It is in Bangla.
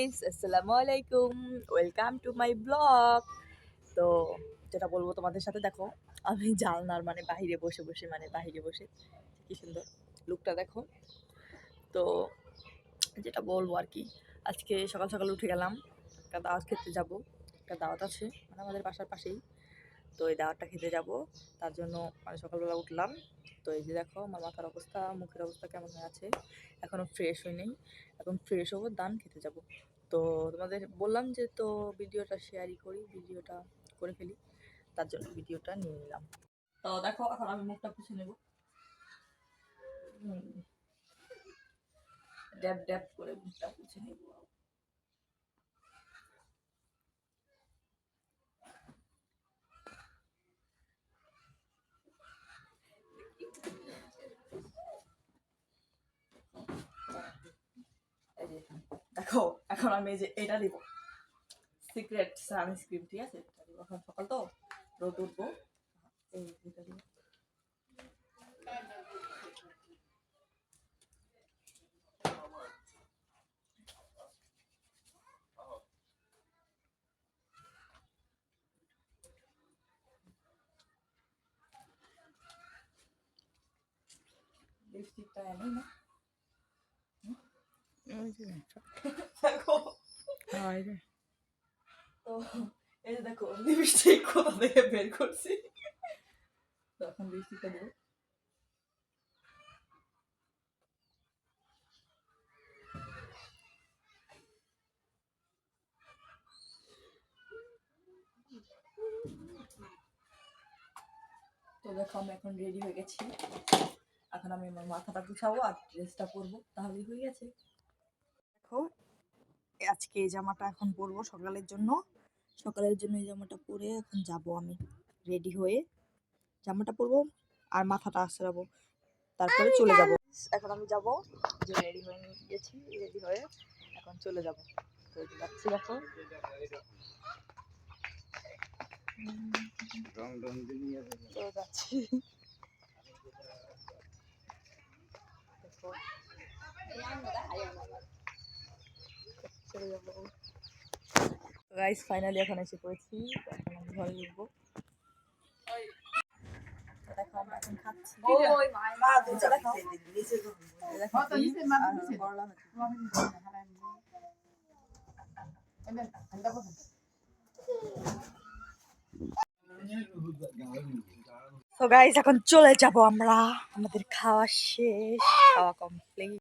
গাইস আসসালামু আলাইকুম ওয়েলকাম টু মাই ব্লগ তো যেটা বলব তোমাদের সাথে, দেখো, আমি জানলার মানে বাইরে বসে বসে মানে বাইরে বসে, কি সুন্দর লুকটা দেখো। তো যেটা বলব আর কি, আজকে সকাল সকাল উঠে গেলাম, একটা দাওয়াত খেতে যাব। একটা দাওয়াত আছে মানে আমাদের বাসার পাশেই। তো এই দাওয়াতটা খেতে যাব। তার জন্য মানে সকালবেলা উঠলাম। তো এই যে দেখো, আমার মাথার অবস্থা, মুখের অবস্থা কেমন হয়ে আছে? এখনও ফ্রেশ হয়নি এখন ফ্রেশ হব দান খেতে যাব। তো তোমাদের বললাম যে, তো ভিডিওটা শেয়ারই করি, ভিডিওটা করে ফেলি। তার জন্য ভিডিওটা নিয়ে নিলাম। তো দেখো, এখন আমি মুখটা পুছে নেব। হুম। ড্যাব ড্যাব করে মুখটা পুছে নেব এই যে দেখো, এখন আমি যে এটা দিব। সিক্রেট সানস্ক্রিন ঠিক আছে? এটা দিব। এখন সকাল তো, রোদ উঠবো। এই এটা লিপস্টিকটা এনে না। দেখো তো এই যে দেখো লিপস্টিক কোথা থেকে বের করছি তো এখন লিপস্টিকটা দেবো তো দেখো আমি এখন রেডি হয়ে গেছি এখন আমি আমার মাথাটা গুছাবো আর ড্রেসটা পরবো তাহলেই হয়ে গেছে দেখো। আজকে এই জামাটা এখন পরবো সকালের জন্য। সকালের জন্য এই জামাটা পরে এখন যাব আমি রেডি হয়ে। জামাটা পরবো আর মাথাটা আশ্রাবো তারপরে চলে যাব। এখন আমি যাব যে রেডি হয়ে গেছি রেডি হয়ে এখন চলে যাব। তো যাচ্ছি দেখো। তো যাচ্ছি। দেখো। চলে যাব গাইস ফাইনালি এখন এসে পড়েছি এখন আমি ঘরে ঢুকবো। তো গাইস এখন চলে যাব আমরা আমাদের খাওয়া শেষ খাওয়া কমপ্লিট